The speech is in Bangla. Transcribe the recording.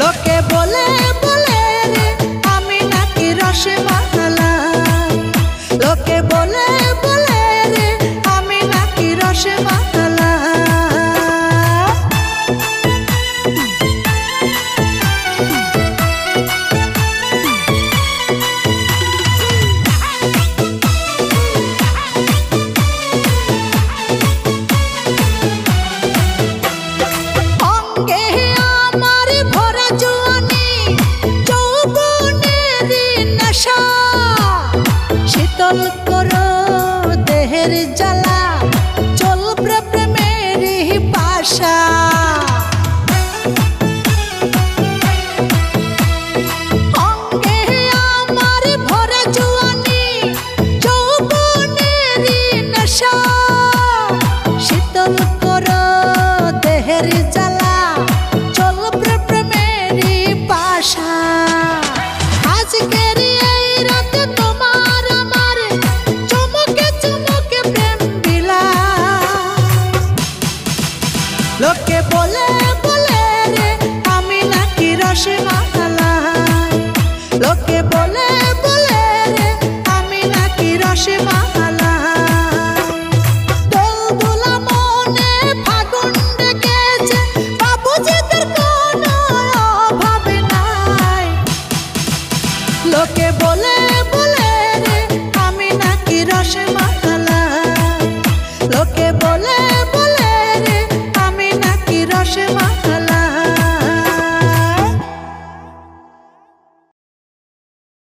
লোকে বলে বলে রে আমি নাকি রসে পাগল করো দেহের জ্বালা চল প্রেমের পাশা 是麻。